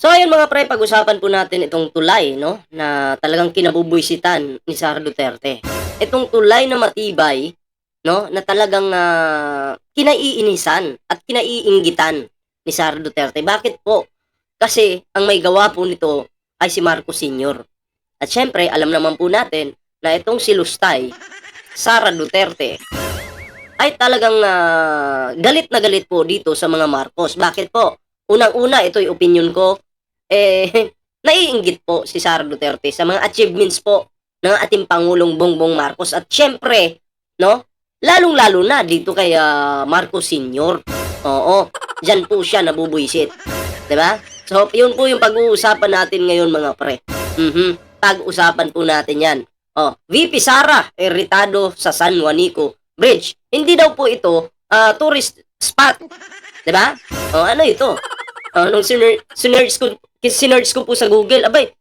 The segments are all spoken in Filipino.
So ayun mga pre, pag-usapan po natin itong tulay, no? Na talagang kinabubuisitan ni Sara Duterte. Itong tulay na matibay, no? Na talagang ah, kinaiinisan at kinaiinggitan ni Sara Duterte. Bakit po? Kasi ang may gawa po nito ay si Marcos Sr. At syempre, alam naman po natin na itong si Lustay, Sara Duterte, ay talagang ah, galit na galit po dito sa mga Marcos. Bakit po? Unang-una, ito'y opinion ko, eh, naiinggit po si Sara Duterte sa mga achievements po ng ating Pangulong Bongbong Marcos. At syempre, no, lalong-lalo na dito kay ah, Marcos Sr. Oo, dyan po siya nabubuisit. ba? So, yun po yung pag-uusapan natin ngayon mga pre. Mhm. Pag-usapan po natin yan. Oh, VP Sara, eritado sa San Juanico Bridge. Hindi daw po ito ah, tourist spot. ba? Oh, ano ito? Oh, nung siner- sinerge ko, sinerge ko po sa Google, abay,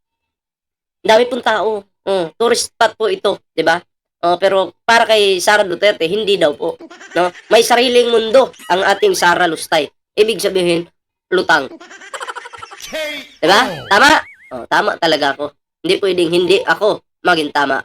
dami pong tao. Oh, tourist spot po ito, 'di ba? Oh, pero para kay Sara Duterte, hindi daw po. No? May sariling mundo ang ating Sara Lustay. Ibig sabihin, lutang. 'Di ba? Tama? Oh, tama talaga ako. Hindi pwedeng hindi ako maging tama.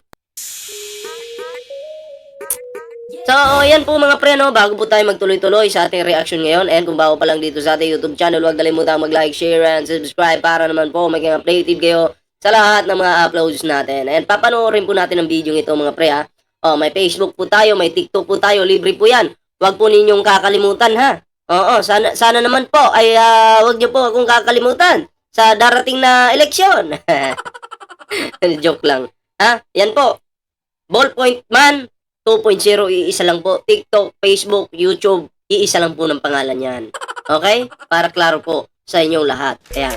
So, yan po mga pre, no? bago po tayo magtuloy-tuloy sa ating reaction ngayon. And kung bago pa lang dito sa ating YouTube channel, huwag kalimutang mag-like, share, and subscribe para naman po maging updated kayo sa lahat ng mga uploads natin. And papanoorin po natin ang video ito mga pre, ha? Oh, may Facebook po tayo, may TikTok po tayo, libre po yan. Huwag po ninyong kakalimutan, ha? Oo, sana, sana naman po ay ah, huwag niyo po akong kakalimutan sa darating na eleksyon. Joke lang. Ha? Yan po. Ballpoint man, 2.0, iisa lang po. TikTok, Facebook, YouTube, iisa lang po ng pangalan yan. Okay? Para klaro po sa inyong lahat. Ayan.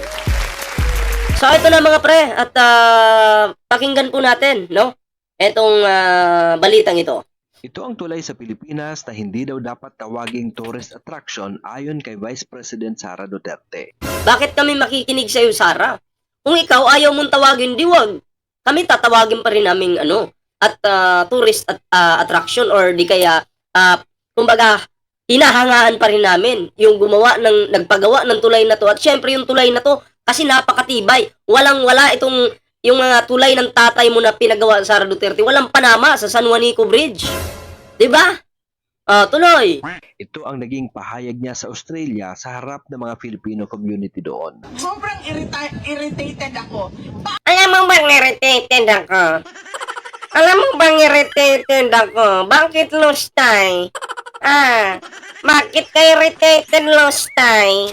So, ito na mga pre. At ah, pakinggan po natin, no? Itong ah, balitang ito. Ito ang tulay sa Pilipinas na hindi daw dapat tawaging tourist attraction ayon kay Vice President Sara Duterte. Bakit kami makikinig sa iyo, Sara? Kung ikaw ayaw mong tawagin, di wag. Kami tatawagin pa rin naming ano, at ah, tourist at, ah, attraction or di kaya, ah, kumbaga, hinahangaan pa rin namin yung gumawa ng, nagpagawa ng tulay na to. At syempre yung tulay na to, kasi napakatibay. Walang wala itong, yung mga tulay ng tatay mo na pinagawa sa Sara Duterte, walang panama sa San Juanico Bridge. Di ba? Ah, tuloy. Ito ang naging pahayag niya sa Australia sa harap ng mga Filipino community doon. Sobrang irrita- irritated ako. Alam mo bang irritated ako? Alam mo bang irritated ako? Bakit lustay? Ah, bakit ka irritated lustay?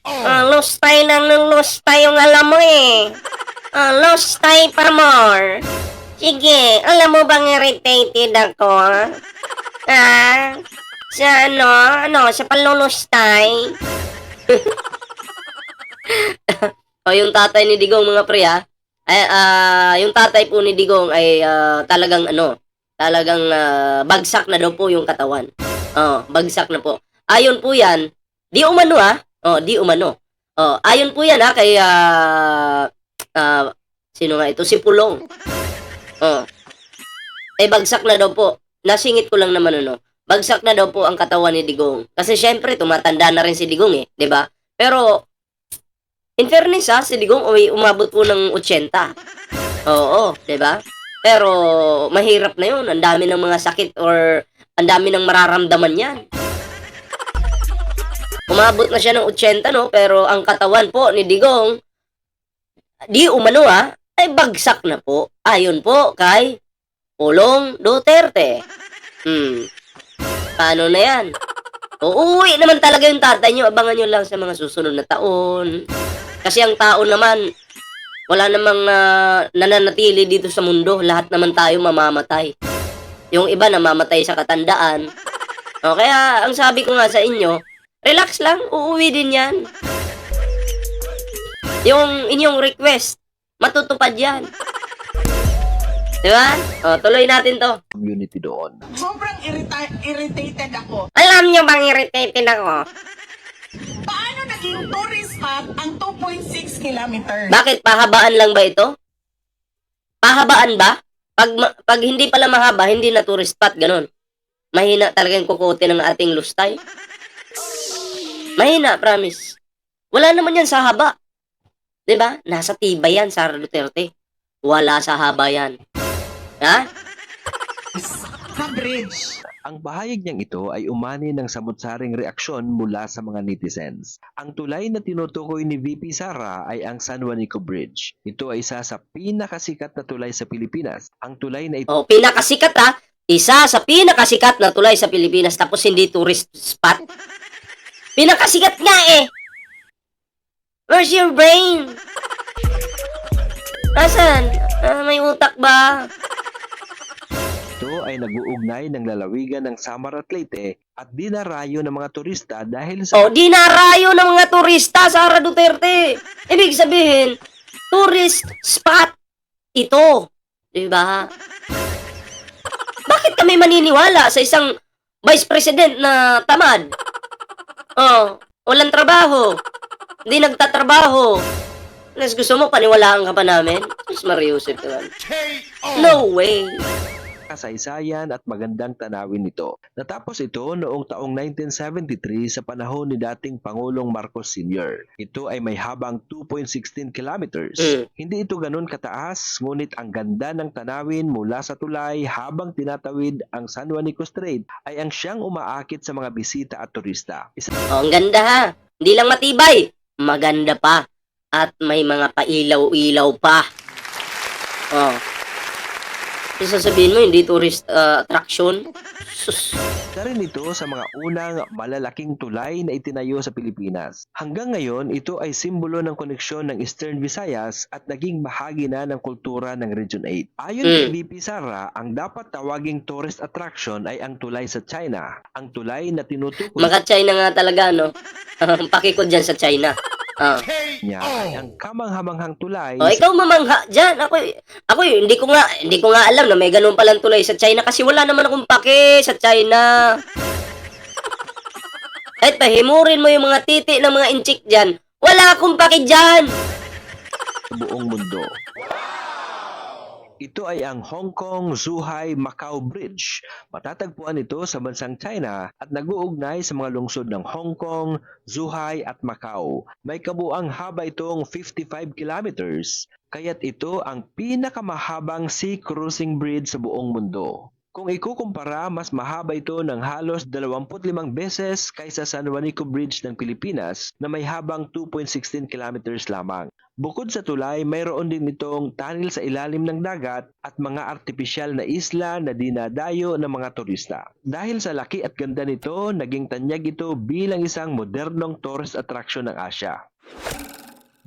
Ah, lustay na ng lustay yung alam mo eh. Ah, lustay pa more. Sige, alam mo bang irritated ako? Ah, sa ano, ano, sa panlulustay? o yung tatay ni Digong mga pre ah, ay, ah, yung tatay po ni Digong ay ah, talagang ano, talagang ah, bagsak na daw po yung katawan. Oh, bagsak na po. Ayon po yan, di umano ah. Oh, di umano. Oh, ayon po yan ah kay ah, ah, sino nga ito? Si Pulong. Oh. Eh bagsak na daw po. Nasingit ko lang naman ano. Bagsak na daw po ang katawan ni Digong. Kasi syempre tumatanda na rin si Digong eh, 'di ba? Pero in fairness ha, si Digong uy, umabot po ng 80. Oo, 'di ba? Pero mahirap na 'yun. Ang dami ng mga sakit or ang dami ng mararamdaman 'yan. Umabot na siya ng 80 no, pero ang katawan po ni Digong di umano ha, ay bagsak na po. Ayon po kay Pulong Duterte. Hmm. Paano na yan? Uuwi naman talaga yung tatay nyo. Abangan nyo lang sa mga susunod na taon. Kasi ang tao naman, wala namang ah, nananatili dito sa mundo. Lahat naman tayo mamamatay. Yung iba namamatay sa katandaan. O, kaya ang sabi ko nga sa inyo, relax lang, uuwi din yan. Yung inyong request, matutupad yan. Di ba? O, tuloy natin to. Community doon. Sobrang irrita- irritated ako. Alam nyo bang irritated ako? Paano naging tourist spot ang 2.6 kilometers? Bakit? Pahabaan lang ba ito? Pahabaan ba? Pag, pag hindi pala mahaba, hindi na tourist spot, ganun. Mahina talaga yung kukote ng ating lustay. Mahina, promise. Wala naman yan sa haba. 'Di ba? Nasa tibay yan, Sara Duterte. Wala sa haba yan. Ha? Sa bridge. Ang bahayag niyang ito ay umani ng samutsaring reaksyon mula sa mga netizens. Ang tulay na tinutukoy ni VP Sara ay ang San Juanico Bridge. Ito ay isa sa pinakasikat na tulay sa Pilipinas. Ang tulay na ito O, pinakasikat ha. Isa sa pinakasikat na tulay sa Pilipinas tapos hindi tourist spot. Pinakasikat nga eh. Where's your brain? Asan? Ah, may utak ba? Ito ay nag-uugnay ng lalawigan ng Samar at Leyte at dinarayo ng mga turista dahil sa O, dinarayo ng mga turista, Sara Duterte. Ibig sabihin, tourist spot ito. Di ba? Bakit kami maniniwala sa isang vice president na tamad? Oh, walang trabaho. Hindi nagtatrabaho. Unless gusto mo, paniwalaan ka pa namin? Diyos Mariusip naman. No way. Kasaysayan at magandang tanawin nito. Natapos ito noong taong 1973 sa panahon ni dating Pangulong Marcos Sr. Ito ay may habang 2.16 kilometers. Mm. Hindi ito ganun kataas, ngunit ang ganda ng tanawin mula sa tulay habang tinatawid ang San Juanico Strait ay ang siyang umaakit sa mga bisita at turista. Isa Oh, ang ganda ha. Hindi lang matibay, maganda pa. At may mga pailaw-ilaw pa. Oh. Yung sasabihin mo, hindi tourist uh, attraction. Sus. Isa rin ito sa mga unang malalaking tulay na itinayo sa Pilipinas. Hanggang ngayon, ito ay simbolo ng koneksyon ng Eastern Visayas at naging bahagi na ng kultura ng Region 8. Ayon kay Mm. VP Sara, ang dapat tawaging tourist attraction ay ang tulay sa China. Ang tulay na tinutukoy Maka China nga talaga, no? Ang pakikod dyan sa China. Ah. niya ay ang kamanghamanghang tulay Oh, ikaw mamangha dyan. Ako, ako hindi ko nga, hindi ko nga alam na may ganun palang tulay sa China kasi wala naman akong pake sa China. Kahit pahimurin mo yung mga titi ng mga inchik dyan, wala akong pake dyan. sa buong mundo. Ito ay ang Hong Kong Zhuhai Macau Bridge. Matatagpuan ito sa bansang China at nag-uugnay sa mga lungsod ng Hong Kong, Zhuhai at Macau. May kabuang haba itong 55 kilometers, kaya't ito ang pinakamahabang sea cruising bridge sa buong mundo. Kung ikukumpara, mas mahaba ito ng halos 25 beses kaysa San Juanico Bridge ng Pilipinas na may habang 2.16 kilometers lamang. Bukod sa tulay, mayroon din itong tunnel sa ilalim ng dagat at mga artipisyal na isla na dinadayo ng mga turista. Dahil sa laki at ganda nito, naging tanyag ito bilang isang modernong tourist attraction ng Asya.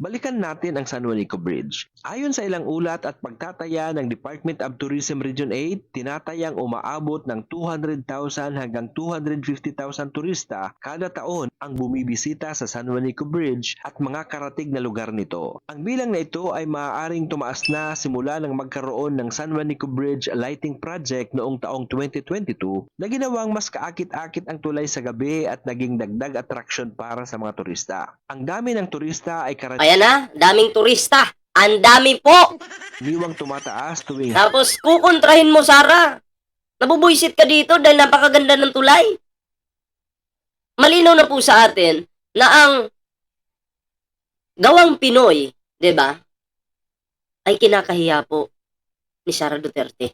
Balikan natin ang San Juanico Bridge. Ayon sa ilang ulat at pagtataya ng Department of Tourism Region 8, tinatayang umaabot ng 200,000 hanggang 250,000 turista kada taon ang bumibisita sa San Juanico Bridge at mga karatig na lugar nito. Ang bilang na ito ay maaaring tumaas na simula nang magkaroon ng San Juanico Bridge Lighting Project noong taong 2022 na ginawang mas kaakit-akit ang tulay sa gabi at naging dagdag attraction para sa mga turista. Ang dami ng turista ay karaniwang Ayan na, daming turista. Ang dami po. Niwang tumataas tuwing Tapos kukontrahin mo, Sara. Nabubuisit ka dito dahil napakaganda ng tulay. Malinaw na po sa atin na ang gawang Pinoy, 'di ba? Ay kinakahiya po ni Sara Duterte.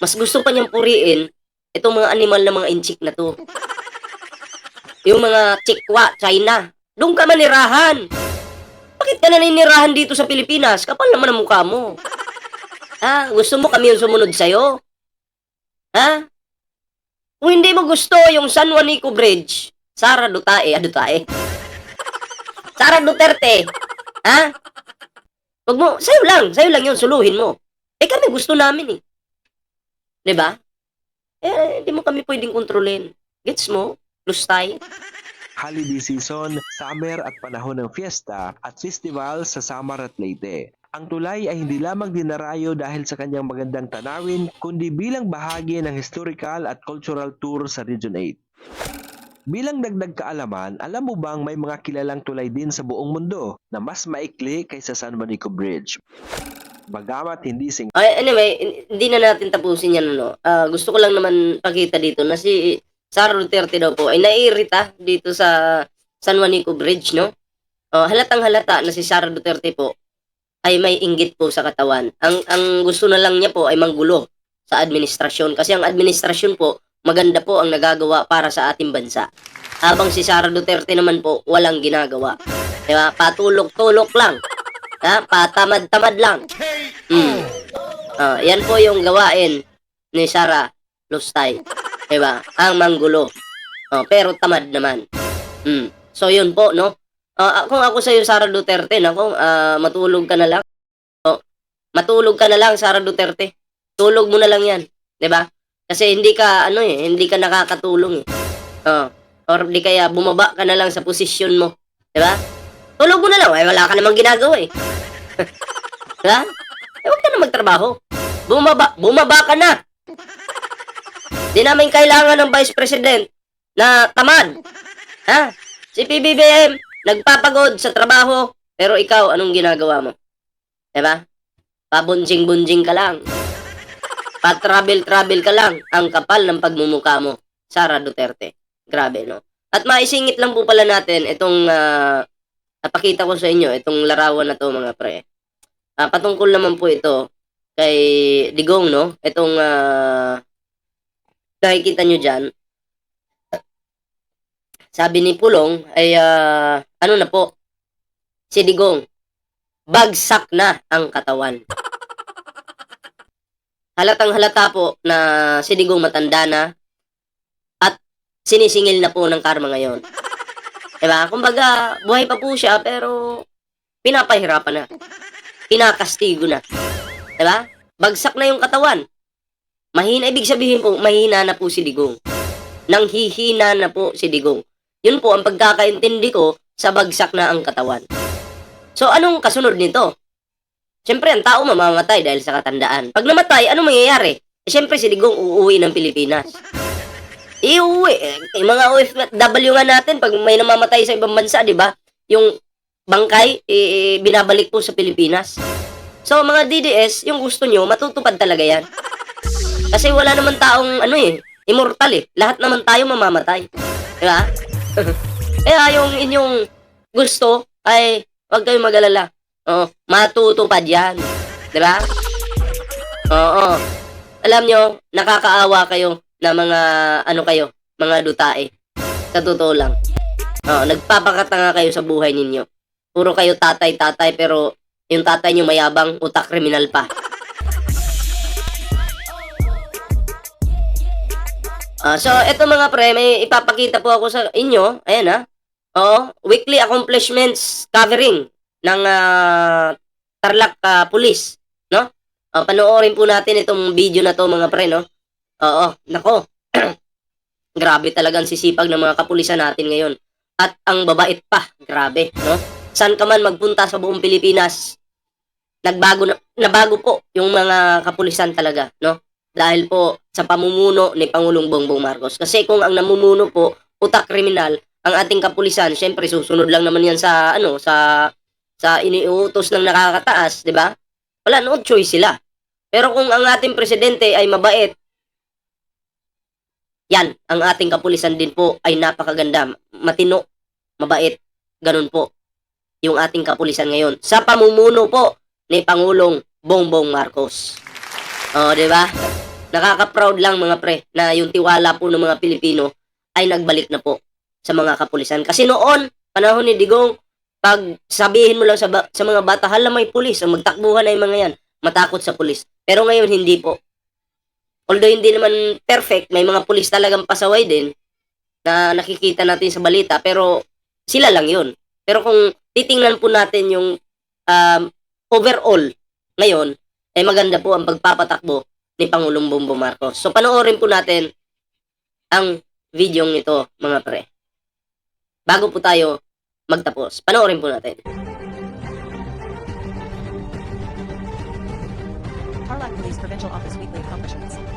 Mas gusto pa niyang puriin itong mga animal na mga inchik na to. Yung mga chikwa, China. Doon ka manirahan. Bakit ka naninirahan dito sa Pilipinas? Kapal naman ang mukha mo. Ha? Gusto mo kami yung sumunod sa'yo? Ha? Kung hindi mo gusto yung San Juanico Bridge, Sara Dutae, ah, Dutae. Sara Duterte, ha? Wag mo, sa'yo lang, sa'yo lang yun, suluhin mo. Eh kami gusto namin eh. ba? Eh, hindi mo kami pwedeng kontrolin. Gets mo? Lustay? Holiday season, summer at panahon ng fiesta at festival sa Samar at Leyte. Ang tulay ay hindi lamang dinarayo dahil sa kanyang magandang tanawin, kundi bilang bahagi ng historical at cultural tour sa Region 8. Bilang dagdag kaalaman, alam mo bang may mga kilalang tulay din sa buong mundo na mas maikli kaysa San Juanico Bridge? Bagamat hindi sing Ay, anyway, hindi na natin tapusin yan, ano. Ah, gusto ko lang naman pakita dito na si Sara Duterte daw po ay naiirita dito sa San Juanico Bridge, no? Oh, halatang halata na si Sara Duterte po ay may inggit po sa katawan. Ang ang gusto na lang niya po ay manggulo sa administrasyon kasi ang administrasyon po maganda po ang nagagawa para sa ating bansa. Habang si Sara Duterte naman po walang ginagawa. Di ba? Patulok-tulok lang. Ha? Patamad-tamad lang. Mm. Ah, yan po yung gawain ni Sara Lustay. Di ba? Ang manggulo. Oh, pero tamad naman. Mm. So yun po, no? Ah, kung ako sa iyo Sara Duterte, nako, ah, matulog ka na lang. Oh, matulog ka na lang Sara Duterte. Tulog mo na lang 'yan, 'di ba? Kasi hindi ka ano eh, hindi ka nakakatulong eh. Oh, or di kaya bumaba ka na lang sa posisyon mo, 'di ba? Tulog mo na lang, ay wala ka namang ginagawa eh. 'Di ba? Eh, huwag ka na magtrabaho. Bumaba, bumaba ka na. Di namin kailangan ng Vice President na tamad. Ha? Si PBBM, nagpapagod sa trabaho, pero ikaw, anong ginagawa mo? Diba? Pabunjing-bunjing ka lang. Pa-travel-travel ka lang. Ang kapal ng pagmumukha mo. Sara Duterte. Grabe, no? At maisingit lang po pala natin itong ah, napakita ko sa inyo, itong larawan na to mga pre. Ah, patungkol naman po ito kay Digong, no? Itong ah, nakikita nyo dyan, sabi ni Pulong ay ah, ano na po, si Digong, bagsak na ang katawan. Halatang halata po na si Digong matanda na at sinisingil na po ng karma ngayon. Diba? Kumbaga, buhay pa po siya pero pinapahirapan na. Kinakastigo na. Diba? Bagsak na yung katawan. Mahina, ibig sabihin po, mahina na po si Digong. Nang hihina na po si Digong. Yun po ang pagkakaintindi ko sa bagsak na ang katawan. So, anong kasunod nito? Siyempre, ang tao mamamatay dahil sa katandaan. Pag namatay, ano mangyayari? Eh, siyempre, si Digong uuwi ng Pilipinas. Iuwi. Eh, mga OFW nga natin, pag may namamatay sa ibang bansa, di ba? Yung bangkay, eh, binabalik po sa Pilipinas. So, mga DDS, yung gusto nyo, matutupad talaga yan. Kasi wala naman taong, ano eh, immortal eh. Lahat naman tayo mamamatay. Di ba? Kaya yung inyong gusto ay huwag kayong mag-alala. Oh, matutupad yan. Di ba? Oo. Alam nyo, nakakaawa kayo na mga, ano kayo, mga dutae. Sa totoo lang. Oo, nagpapakatanga kayo sa buhay ninyo. Puro kayo tatay-tatay pero yung tatay nyo mayabang, utak kriminal pa. Ah, so, eto mga pre, may ipapakita po ako sa inyo. Ayan ha. Oo, weekly accomplishments covering ng ah, Tarlac ah, Police, no? Ah, panoorin po natin itong video na to mga pre, no? Oo, nako. Grabe talagang sisipag ng mga kapulisan natin ngayon. At ang babait pa, grabe, no? San ka man magpunta sa buong Pilipinas, nagbago na, nabago po yung mga kapulisan talaga, no? Dahil po sa pamumuno ni Pangulong Bongbong Marcos. Kasi kung ang namumuno po, utak kriminal, ang ating kapulisan, syempre susunod lang naman yan sa ano, sa sa iniutos ng nakakataas, 'di ba? Wala no choice sila. Pero kung ang ating presidente ay mabait, yan, ang ating kapulisan din po ay napakaganda, matino, mabait, ganun po yung ating kapulisan ngayon. Sa pamumuno po ni Pangulong Bongbong Marcos. Oh, 'di ba? Nakaka-proud lang mga pre na yung tiwala po ng mga Pilipino ay nagbalik na po sa mga kapulisan. Kasi noon, panahon ni Digong, pag sabihin mo lang sa, sa mga bata, hala may pulis, ang magtakbuhan na yung mga yan, matakot sa pulis. Pero ngayon, hindi po. Although hindi naman perfect, may mga pulis talagang pasaway din na nakikita natin sa balita, pero sila lang yun. Pero kung titingnan po natin yung um, overall ngayon, ay maganda po ang pagpapatakbo ni Pangulong Bongbong Marcos. So panoorin po natin ang video ito, mga pre. Bago po tayo magtapos, panoorin po natin. Tarlac Police Provincial Office Weekly Accomplishments.